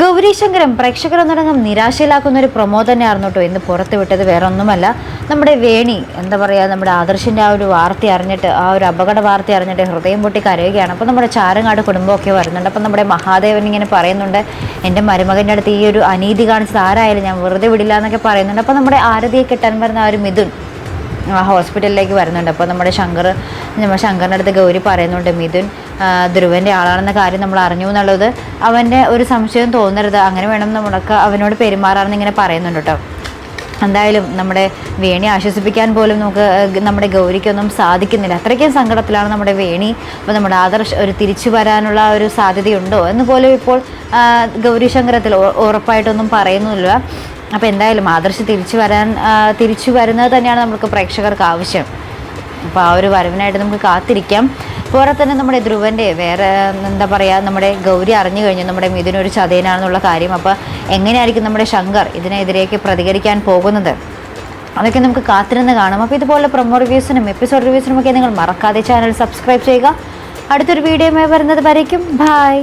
ഗൗരീശങ്കരം പ്രേക്ഷകർ ഒന്നടങ്കം നിരാശയിലാക്കുന്ന ഒരു പ്രൊമോ തന്നെയായിരുന്നു കേട്ടോ ഇന്ന് പുറത്ത് വിട്ടത് വേറെ ഒന്നുമല്ല നമ്മുടെ വേണി എന്താ പറയുക നമ്മുടെ ആദർശിന്റെ ആ ഒരു വാർത്ത അറിഞ്ഞിട്ട് ആ ഒരു അപകട വാർത്ത അറിഞ്ഞിട്ട് ഹൃദയം പൊട്ടി കരയുകയാണ്. അപ്പോൾ നമ്മുടെ ചാരങ്ങാട് കുടുംബമൊക്കെ വരുന്നുണ്ട്. അപ്പോൾ നമ്മുടെ മഹാദേവൻ ഇങ്ങനെ പറയുന്നുണ്ട് എന്റെ മരുമകന്റെ അടുത്ത് ഈ ഒരു അനീതി കാണിച്ചത് ആരായാലും ഞാൻ വെറുതെ വിടില്ല എന്നൊക്കെ പറയുന്നുണ്ട്. അപ്പോൾ നമ്മുടെ ആരതിയെ കിട്ടാൻ വരുന്ന ആ ഒരു മിഥുൻ ഹോസ്പിറ്റലിലേക്ക് വരുന്നുണ്ട്. അപ്പോൾ നമ്മുടെ ശങ്കർ ശങ്കറിന്റെ അടുത്ത് ഗൗരി പറയുന്നുണ്ട് മിഥുൻ ധ്രുവന്റെ ആളാണെന്ന കാര്യം നമ്മൾ അറിഞ്ഞു എന്നുള്ളത് അവന്റെ ഒരു സംശയം തോന്നരുത്. അങ്ങനെ വേണം നമ്മളൊക്കെ അവനോട് പെരുമാറാമെന്ന് ഇങ്ങനെ പറയുന്നുണ്ട് കേട്ടോ. എന്തായാലും നമ്മുടെ വേണി ആശ്വസിപ്പിക്കാൻ പോലും നമുക്ക് നമ്മുടെ ഗൗരിക്കൊന്നും സാധിക്കുന്നില്ല. അത്രയ്ക്കും സങ്കടത്തിലാണ് നമ്മുടെ വേണി. അപ്പോൾ നമ്മുടെ ആദർശ് ഒരു തിരിച്ചു വരാനുള്ള ഒരു സാധ്യതയുണ്ടോ എന്ന് പോലും ഇപ്പോൾ ഗൗരിശങ്കരത്തിൽ ഗൗരി ശങ്കരത്തിൽ ഉറപ്പായിട്ടൊന്നും പറയുന്നില്ല അപ്പോൾ എന്തായാലും ആദർശ് തിരിച്ചു വരാൻ തിരിച്ചു വരുന്നത് തന്നെയാണ് നമുക്ക് പ്രേക്ഷകർക്ക് ആവശ്യം. അപ്പോൾ ആ ഒരു വരവിനായിട്ട് നമുക്ക് കാത്തിരിക്കാം. പോരെ തന്നെ നമ്മുടെ ധ്രുവന്റെ വേറെ എന്താ പറയുക നമ്മുടെ ഗൗരി അറിഞ്ഞു കഴിഞ്ഞു നമ്മുടെ മിഥുനൊരു ചതയനാണെന്നുള്ള കാര്യം. അപ്പോൾ എങ്ങനെയായിരിക്കും നമ്മുടെ ശങ്കർ ഇതിനെതിരേക്ക് പ്രതികരിക്കാൻ പോകുന്നത്? അതൊക്കെ നമുക്ക് കാത്തിരുന്ന് കാണാം. അപ്പോൾ ഇതുപോലെ പ്രൊമോ റിവ്യൂസിനും എപ്പിസോഡ് റിവ്യൂസിനും ഒക്കെ നിങ്ങൾ മറക്കാതെ ചാനൽ സബ്സ്ക്രൈബ് ചെയ്യുക. അടുത്തൊരു വീഡിയോയുമായി വരുന്നത് വരയ്ക്കും. ബായ്